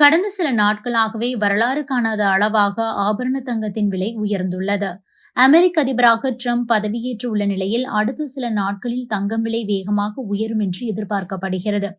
கடந்த சில நாட்களாகவே வரலாறு காணாத அளவாக ஆபரண தங்கத்தின் விலை உயர்ந்துள்ளது. அமெரிக்க அதிபராக ட்ரம்ப் பதவியேற்றுள்ள நிலையில் அடுத்த சில நாட்களில் தங்கம் விலை வேகமாக உயரும் என்று எதிர்பார்க்கப்படுகிறது.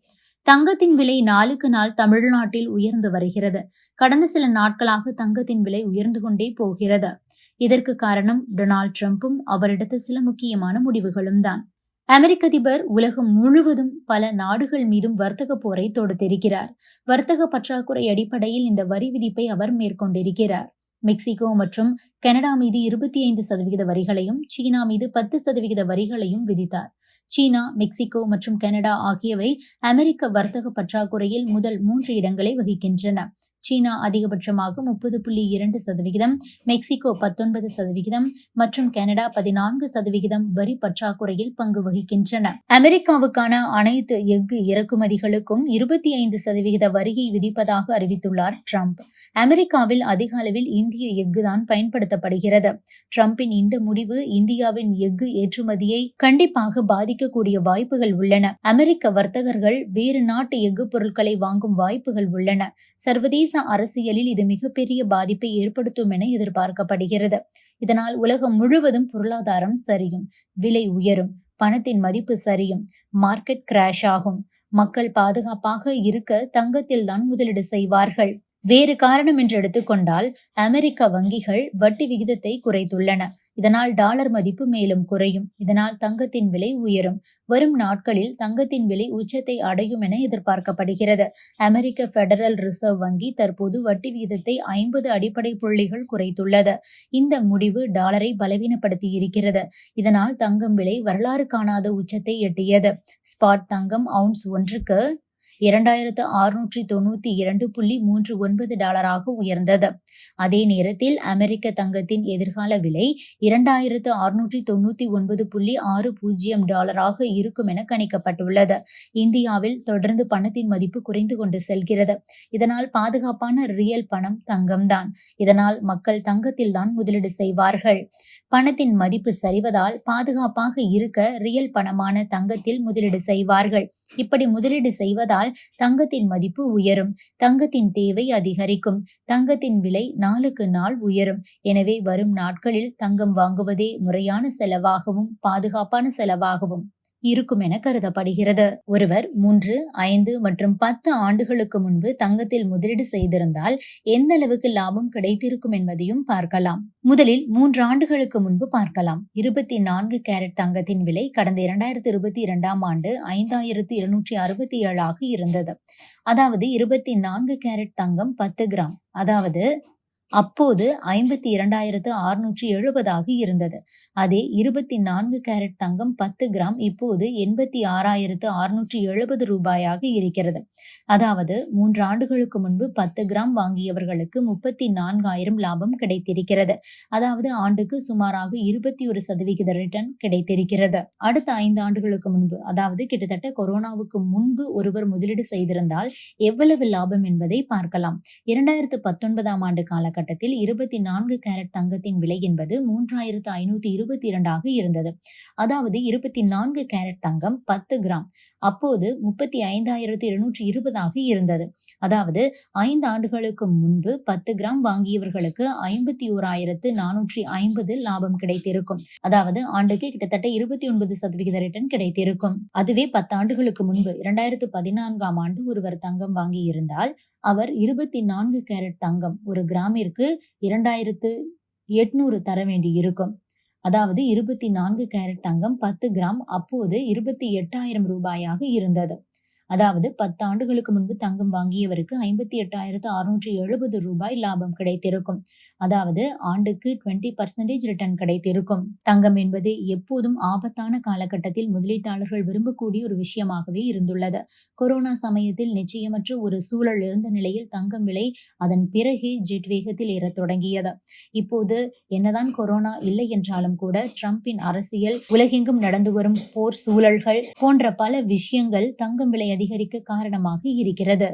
தங்கத்தின் விலை நாளுக்கு நாள் தமிழ்நாட்டில் உயர்ந்து வருகிறது. கடந்த சில நாட்களாக தங்கத்தின் விலை உயர்ந்து கொண்டே போகிறது. இதற்கு காரணம் டொனால்ட் ட்ரம்ப்பும் அவரிடத்து சில முக்கியமான முடிவுகளும் தான் அமெரிக்க அதிபர் உலகம் முழுவதும் பல நாடுகள் மீதும் வர்த்தக போரை தொடுத்திருக்கிறார். வர்த்தக பற்றாக்குறை அடிப்படையில் இந்த வரி விதிப்பை அவர் மேற்கொண்டிருக்கிறார். மெக்சிகோ மற்றும் கனடா மீது இருபத்தி ஐந்து சதவிகித வரிகளையும் சீனா மீது பத்து சதவிகித வரிகளையும் விதித்தார். சீனா மெக்சிகோ மற்றும் கனடா ஆகியவை அமெரிக்க வர்த்தக பற்றாக்குறையில் முதல் மூன்று இடங்களை வகிக்கின்றன. சீனா அதிகபட்சமாக முப்பது புள்ளி இரண்டு சதவிகிதம் மெக்சிகோ பத்தொன்பது சதவிகிதம் மற்றும் கனடா பதினான்கு சதவிகிதம் வரி பற்றாக்குறையில் பங்கு வகிக்கின்றன. அமெரிக்காவுக்கான அனைத்து எஃகு இறக்குமதிகளுக்கும் இருபத்தி ஐந்து சதவிகித வரியை விதிப்பதாக அறிவித்துள்ளார் ட்ரம்ப். அமெரிக்காவில் அதிக அளவில் இந்திய எஃகு தான் பயன்படுத்தப்படுகிறது. ட்ரம்பின் இந்த முடிவு இந்தியாவின் எஃகு ஏற்றுமதியை கண்டிப்பாக பாதிக்கக்கூடிய வாய்ப்புகள் உள்ளன. அமெரிக்க வர்த்தகர்கள் வேறு நாட்டு எஃகு பொருட்களை வாங்கும் வாய்ப்புகள் உள்ளன. சர்வதேச சர்வதேச அரசியலில் இது மிகப்பெரிய பாதிப்பை ஏற்படுத்தும் என எதிர்பார்க்கப்படுகிறது. இதனால் உலகம் முழுவதும் பொருளாதாரம் சரியும் விலை உயரும் பணத்தின் மதிப்பு சரியும் மார்க்கெட் கிராஷ் ஆகும். மக்கள் பாதுகாப்பாக இருக்க தங்கத்தில் தான் முதலீடு செய்வார்கள். வேறு காரணம் என்று எடுத்துக்கொண்டால் அமெரிக்க வங்கிகள் வட்டி விகிதத்தை குறைத்துள்ளன. இதனால் டாலர் மதிப்பு மேலும் குறையும். இதனால் தங்கத்தின் விலை உயரும். வரும் நாட்களில் தங்கத்தின் விலை உச்சத்தை அடையும் என எதிர்பார்க்கப்படுகிறது. அமெரிக்க பெடரல் ரிசர்வ் வங்கி தற்போது வட்டி விகிதத்தை ஐம்பது அடிப்படை புள்ளிகள் குறைத்துள்ளது. இந்த முடிவு டாலரை பலவீனப்படுத்தி இருக்கிறது. இதனால் தங்கம் விலை வரலாறு காணாத உச்சத்தை எட்டியது. ஸ்பாட் தங்கம் அவுன்ஸ் ஒன்றுக்கு இரண்டாயிரத்து அறுநூற்றி தொண்ணூத்தி இரண்டு புள்ளி மூன்று ஒன்பது டாலராக உயர்ந்தது. அதே நேரத்தில் அமெரிக்க தங்கத்தின் எதிர்கால விலை இரண்டாயிரத்து அறுநூற்றி தொண்ணூத்தி ஒன்பது புள்ளி ஆறு பூஜ்ஜியம் டாலராக இருக்கும் என கணிக்கப்பட்டுள்ளது. இந்தியாவில் தொடர்ந்து பணத்தின் மதிப்பு குறைந்து கொண்டு செல்கிறது. இதனால் பாதுகாப்பான ரியல் பணம் தங்கம்தான். இதனால் மக்கள் தங்கத்தில் தான் முதலீடு செய்வார்கள். பணத்தின் மதிப்பு சரிவதால் பாதுகாப்பாக இருக்க ரியல் பணமான தங்கத்தில் முதலீடு செய்வார்கள். இப்படி முதலீடு செய்வதால் தங்கத்தின் மதிப்பு உயரும். தங்கத்தின் தேவை அதிகரிக்கும். தங்கத்தின் விலை நாளுக்கு நாள் உயரும். எனவே வரும் நாட்களில் தங்கம் வாங்குவதே முறையான செலவாகவும் பாதுகாப்பான செலவாகவும். இருக்கும் என கருதப்படுகிறது. ஒருவர் மூன்று ஐந்து மற்றும் பத்து ஆண்டுகளுக்கு முன்பு தங்கத்தில் முதலீடு செய்திருந்தால் எந்த அளவுக்கு லாபம் கிடைத்திருக்கும் என்பதையும் பார்க்கலாம். முதலில் மூன்று ஆண்டுகளுக்கு முன்பு பார்க்கலாம். இருபத்தி நான்கு கேரட் தங்கத்தின் விலை கடந்த இரண்டாயிரத்தி இருபத்தி இரண்டாம் ஆண்டு ஐந்தாயிரத்தி இருநூற்றி அறுபத்தி ஏழாக இருந்தது. அதாவது இருபத்தி நான்கு கேரட் தங்கம் பத்து கிராம். அதாவது அப்போது ஐம்பத்தி இரண்டாயிரத்து அறுநூற்றி எழுபதாக இருந்தது. அதே இருபத்தி நான்கு கேரட் தங்கம் பத்து கிராம் இப்போது எண்பத்தி ஆறாயிரத்து அறுநூற்றி எழுபது ரூபாயாக இருக்கிறது. அதாவது மூன்று ஆண்டுகளுக்கு முன்பு பத்து கிராம் வாங்கியவர்களுக்கு முப்பத்தி நான்காயிரம் லாபம் கிடைத்திருக்கிறது. அதாவது ஆண்டுக்கு சுமாராக இருபத்தி ஒரு சதவிகித ரிட்டர்ன் கிடைத்திருக்கிறது. அடுத்த ஐந்து ஆண்டுகளுக்கு முன்பு அதாவது கிட்டத்தட்ட கொரோனாவுக்கு முன்பு ஒருவர் முதலீடு செய்திருந்தால் எவ்வளவு லாபம் என்பதை பார்க்கலாம். இரண்டாயிரத்து பத்தொன்பதாம் ஆண்டு காலகட்டம் காலகட்டத்தில் இருபத்தி நான்கு கேரட் தங்கத்தின் விலை என்பது மூன்றாயிரத்து ஐநூத்தி இருபத்தி இரண்டாக இருந்தது. அதாவது இருபத்தி நான்கு கேரட் தங்கம் பத்து கிராம். அப்போது முப்பத்தி ஐந்தாயிரத்து இருநூற்றி இருபதாக இருந்தது. அதாவது ஐந்து ஆண்டுகளுக்கு முன்பு பத்து கிராம் வாங்கியவர்களுக்கு ஐம்பத்தி ஓராயிரத்து நானூற்றி ஐம்பது லாபம் கிடைத்திருக்கும். அதாவது ஆண்டுக்கு கிட்டத்தட்ட இருபத்தி ஒன்பது சதவிகித ரிட்டர்ன் கிடைத்திருக்கும். அதுவே பத்து ஆண்டுகளுக்கு முன்பு இரண்டாயிரத்து பதினான்காம் ஆண்டு ஒருவர் தங்கம் வாங்கியிருந்தால் அவர் இருபத்தி நான்கு கேரட் தங்கம் ஒரு கிராமிற்கு கிராமிற்கு இரண்டாயிரத்து எட்நூறு தர வேண்டி இருக்கும். அதாவது இருபத்தி நான்கு கேரட் தங்கம் பத்து கிராம் அப்போது இருபத்தி எட்டாயிரம் ரூபாயாக இருந்தது. அதாவது பத்து ஆண்டுகளுக்கு முன்பு தங்கம் வாங்கியவருக்கு ஐம்பத்தி எட்டாயிரத்து அறுநூற்றி எழுபது ரூபாய் லாபம் கிடைத்திருக்கும். அதாவது ஆண்டுக்கு டுவெண்ட்டி பர்சன்டேஜ் ரிட்டர்ன் கிடைத்திருக்கும். தங்கம் என்பது எப்போதும் ஆபத்தான காலகட்டத்தில் முதலீட்டாளர்கள் விரும்பக்கூடிய ஒரு விஷயமாகவே இருந்துள்ளது. கொரோனா சமயத்தில் நிச்சயமற்ற ஒரு சூழல் இருந்த நிலையில் தங்கம் விலை அதன் பிறகே ஜெட் வேகத்தில் ஏற தொடங்கியது. இப்போது என்னதான் கொரோனா இல்லை என்றாலும் கூட ட்ரம்பின் அரசியல் உலகெங்கும் நடந்து வரும் போர் சூழல்கள் போன்ற பல விஷயங்கள் தங்கம் விலை அதிகரிக்க காரணமாக இருக்கிறது.